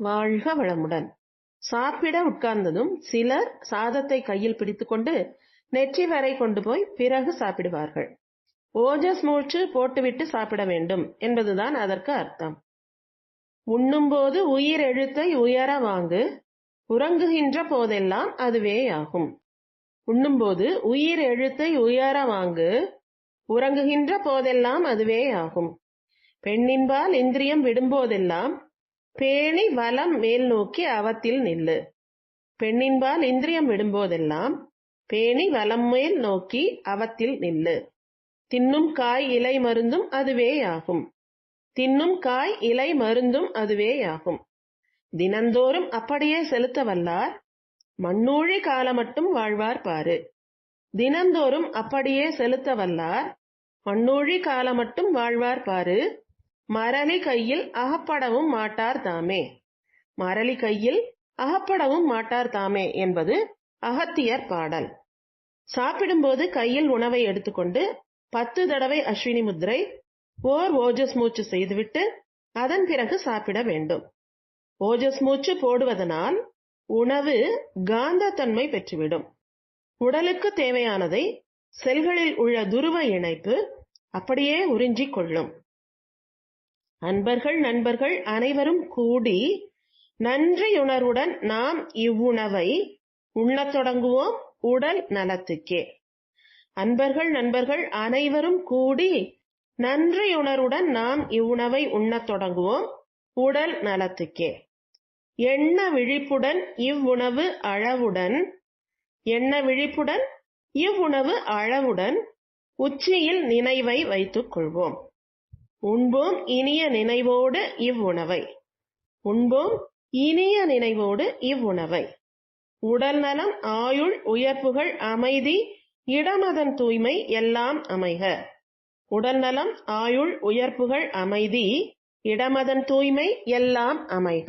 வாழ்க வளமுடன். சாப்பிட உட்கார்ந்ததும் சிலர் சாதத்தை கையில் பிடித்துக்கொண்டு நெற்றி வரை கொண்டு போய் பிறகு சாப்பிடுவார்கள். ஓஜஸ் மூச்சு போட்டுவிட்டு சாப்பிட வேண்டும் என்பதுதான் அதற்கு அர்த்தம். உண்ணும்போது உயிர் எழுத்தை உயர வாங்கு உறங்குகின்ற போதெல்லாம் அதுவே ஆகும். உண்ணும்போது உயிர் எழுத்தை உயர வாங்கு உறங்குகின்ற போதெல்லாம் அதுவே ஆகும். பெண்ணின்பால் இந்திரியம் விடும்போதெல்லாம் பேணி வலம் மேல் நோக்கி அவத்தில் நில்லு. பெண்ணின்பால் இந்திரியம் விடும்போதெல்லாம் பேணி வலம் மேல் நோக்கி அவத்தில் நில்லு. தின்னும் காய் இலை மருந்தும் அதுவேயாகும். தின்னும் காய் இலை மருந்தும் அதுவேயாகும். தினந்தோறும் அப்படியே செலுத்த வல்லார் மண்ணூழி காலமட்டும் வாழ்வார் பாரு. தினந்தோறும் அப்படியே செலுத்த வல்லார் மண்ணூழி காலமட்டும் வாழ்வார் பாரு. மரளி கையில் அகப்படவும் மாட்டார் தாமே. மரளி கையில் அகப்படவும் மாட்டார் தாமே என்பது அகத்தியர் பாடல். சாப்பிடும்போது கையில் உணவை எடுத்துக்கொண்டு பத்து தடவை அஸ்வினி முத்திரை ஓர் ஓஜஸ் மூச்சு செய்துவிட்டு அதன் பிறகு சாப்பிட வேண்டும். ஓஜஸ் மூச்சு போடுவதனால் உணவு காந்தத்தன்மை பெற்றுவிடும். உடலுக்கு தேவையானதை செல்களில் உள்ள துருவ இணைப்பு அப்படியே உறிஞ்சிக் கொள்ளும். அன்பர்கள் நண்பர்கள் அனைவரும் கூடி நன்றியுணர்வுடன் நாம் இவ்வுணவை உண்ணத் தொடங்குவோம் உடல் நலத்துக்கே. அன்பர்கள் நண்பர்கள் அனைவரும் கூடி நன்றியுணர்வுடன் நாம் இவ்வுணவை உண்ணத் தொடங்குவோம் உடல் நலத்துக்கே. எண்ண விழிப்புடன் இவ்வுணவு அளவுடன் எண்ண விழிப்புடன் இவ்வுணவு அளவுடன் உச்சியில் நினைவை வைத்துக் கொள்வோம். உண்போம் இனிய நினைவோடு இவ்வுணவை உண்போம் இனிய நினைவோடு இவ்வுணவை உடல் நலம் ஆயுள் உயர்ப்புகள் அமைதி இடமதன் தூய்மை எல்லாம் அமைக. உடல் நலம் ஆயுள் உயர்ப்புகள் அமைதி இடமதன் தூய்மை எல்லாம் அமைக.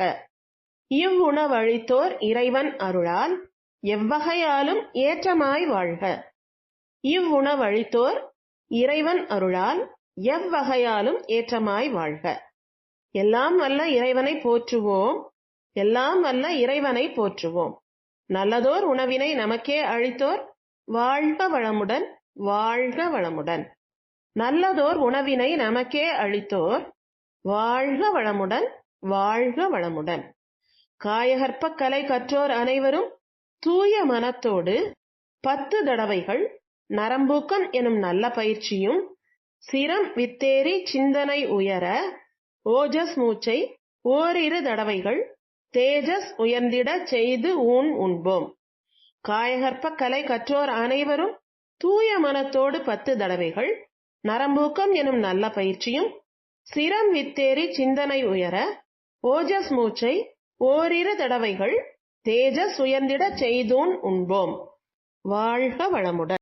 இவ்வுணவழித்தோர் இறைவன் அருளால் எவ்வகையாலும் ஏற்றமாய் வாழ்க. இவ்வுணவழித்தோர் இறைவன் அருளால் எவ்வகையாலும் ஏற்றமாய் வாழ்க. எல்லாம் வல்ல இறைவனை போற்றுவோம். எல்லாம் வல்ல இறைவனை போற்றுவோம். நல்லதோர் உணவினை நமக்கே அழித்தோர் வாழ்க வளமுடன் வாழ்க வளமுடன். நல்லதோர் உணவினை நமக்கே அழித்தோர் வாழ்க வளமுடன் வாழ்க வளமுடன். காயகற்ப கலை கற்றோர் அனைவரும் தூய மனத்தோடு பத்து தடவைகள் நரம்பூக்கம் எனும் நல்ல பயிற்சியும் சிரம் வித்தேறி சிந்தனை உயர ஓஜஸ் மூச்சை ஓரிரு தடவைகள் தேஜஸ் உயர்ந்திட செய்து ஊன் உண்போம். காயகற்ப கலை கற்றோர் அனைவரும் தூய மனத்தோடு பத்து தடவைகள் நரம்பூக்கம் எனும் நல்ல பயிற்சியும் சிரம் வித்தேறி சிந்தனை உயர ஓஜஸ் மூச்சை ஓரிரு தடவைகள் தேஜஸ் உயர்ந்திட செய்தூன் உண்போம். வாழ்க வளமுடன்.